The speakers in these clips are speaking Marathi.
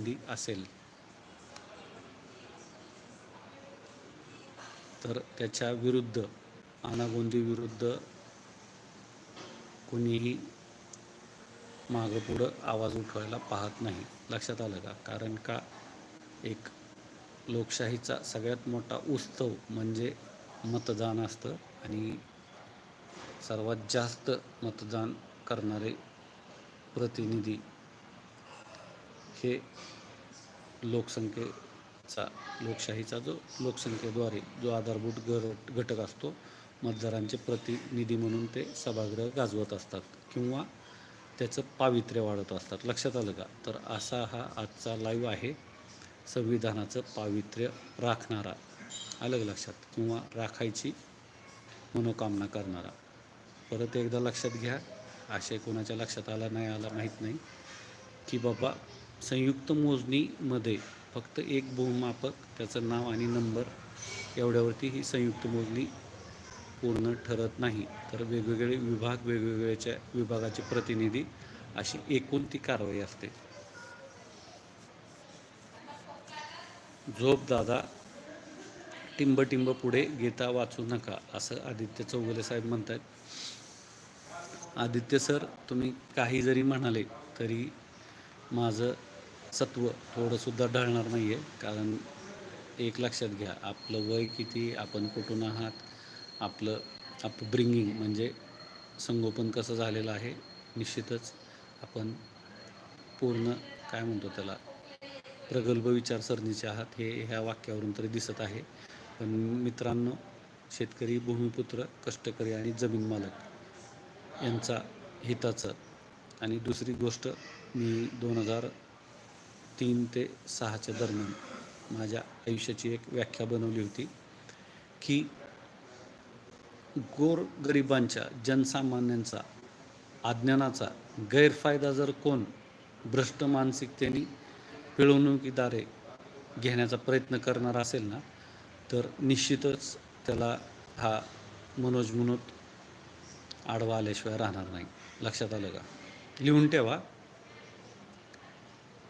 संधी असेल. तर त्याच्या विरुद्ध अनागोंदी विरुद्ध कुणीही मागं पुढं आवाज उठवायला पाहत नाही. लक्षात आलं का? कारण का एक लोकशाहीचा सगळ्यात मोठा उत्सव म्हणजे मतदान असतं आणि सर्वात जास्त मतदान करणारे प्रतिनिधी हे लोकसंख्येचा लोकशाहीचा जो लोकसंख्येद्वारे जो आधारभूत गट घटक असतो मतदारांचे प्रतिनिधी म्हणून ते सभागृह गाजवत असतात किंवा त्याचं पावित्र्य वाढत असतात. लक्षात आलं का? तर असा हा आजचा लाईव्ह आहे. संविधानाचं पावित्र्य राखणारा आलं लक्षात किंवा राखायची मनोकामना करणारा. परत एकदा लक्षात घ्या. आशय कोणाच्या लक्षात आला नाही आला माहीत नाही की बाबा संयुक्त मोजणीमध्ये फक्त एक बहुमापक त्याचं नाव आणि नंबर एवढ्यावरती ही संयुक्त मोजणी पूर्ण ठरत नाही. तर वेगवेगळे विभाग वेगवेगळ्याच्या विभागाचे प्रतिनिधी अशी एकूण ती कारवाई असते. झोप दादा टिंब टिंब पुढे घेता वाचू नका असं आदित्य चौगले साहेब म्हणतात. आदित्य सर तुम्ही काही जरी म्हणाले तरी माझं सत्व थोडंसुद्धा ढळणार नाही आहे कारण एक लक्षात घ्या आपलं वय किती आपण कुठून आहात आपलं अपब्रिंगिंग म्हणजे संगोपन कसं झालेलं आहे निश्चितच आपण पूर्ण काय म्हणतो त्याला प्रगल्भ विचारसरणीचे आहात हे ह्या वाक्यावरून तरी दिसत आहे. पण मित्रांनो शेतकरी भूमिपुत्र कष्टकरी आणि जमीन मालक यांचा हिताचं. आणि दुसरी गोष्ट मी दोन हजार तीन ते सहाच्या दरम्यान माझ्या आयुष्याची एक व्याख्या बनवली होती की गोरगरिबांच्या जनसामान्यांचा अज्ञानाचा गैरफायदा जर कोण भ्रष्ट मानसिकतेने पिळवणुकीद्वारे घेण्याचा प्रयत्न करणार असेल ना तर निश्चितच त्याला हा मनोज मुनोत आडवा आल्याशिवाय राहणार नाही. लक्षात आलं का? लिहून ठेवा.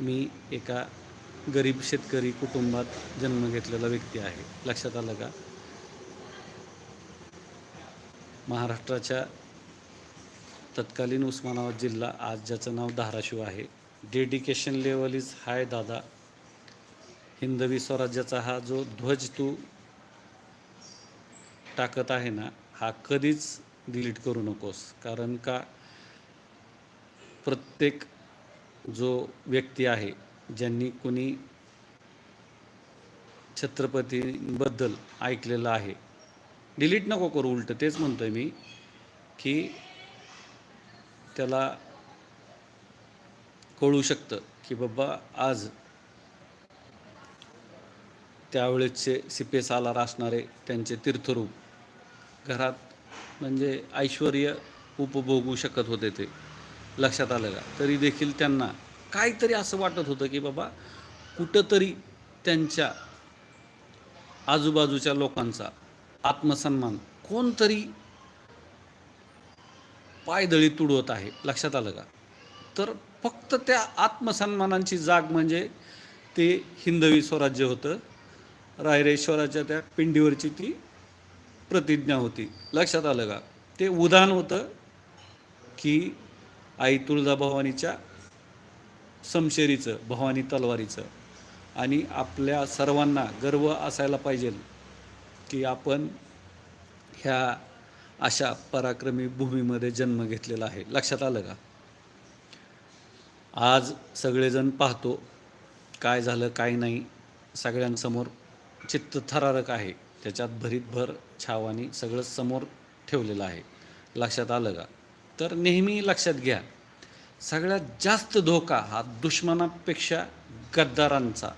मी एका गरीब शेतकरी कुटुंबात जन्म घेतलेला व्यक्ती आहे. लक्षात आलं का? महाराष्ट्राच्या तत्कालीन उस्मानाबाद जिल्हा आज ज्याचं नाव धाराशिव आहे. डेडिकेशन लेवल इज हाय दादा. हिंदवी स्वराज्याचा हा जो ध्वज तू टाकत आहे ना हा कधीच डिलीट करू नकोस. कारण का? प्रत्येक जो व्यक्ती आहे ज्यांनी कुणी छत्रपतींबद्दल ऐकलेलं आहे. डिलीट नको करू उलटं तेच म्हणतो आहे मी की त्याला कळू शकतं की बाबा आज त्यावेळेसचे सिपे सालार असणारे त्यांचे तीर्थरूप घरात म्हणजे ऐश्वर उपभोगू शकत होते ते. लक्षात आलं का? तरी देखील त्यांना काहीतरी असं वाटत होतं की बाबा कुठंतरी त्यांच्या आजूबाजूच्या लोकांचा आत्मसन्मान कोणतरी पायदळी तुडवत आहे. लक्षात आलं का? तर फक्त त्या आत्मसन्मानांची जाग म्हणजे ते हिंदवी स्वराज्य होतं. रायरेश्वराच्या त्या पिंडीवरची ती प्रतिज्ञा होती. लक्षात आलं का? ते उदाहरण होतं की आई तुळजाभवानीच्या समशेरीचं भवानी तलवारीचं. आणि आपल्या सर्वांना गर्व असायला पाहिजे की आपण ह्या अशा पराक्रमी भूमीमध्ये जन्म घेतलेला आहे. लक्षात आलं का? आज सगळेजण पाहतो काय झालं काय नाही. सगळ्यांसमोर चित्त थरारक आहे. त्याच्यात भरीत भर छावानी सगळं समोर ठेवलेलं आहे. लक्षात आलं का? तर नेहमी लक्षात घ्या सगळ्यात जास्त धोका हा दुश्मनापेक्षा गद्दारांचा.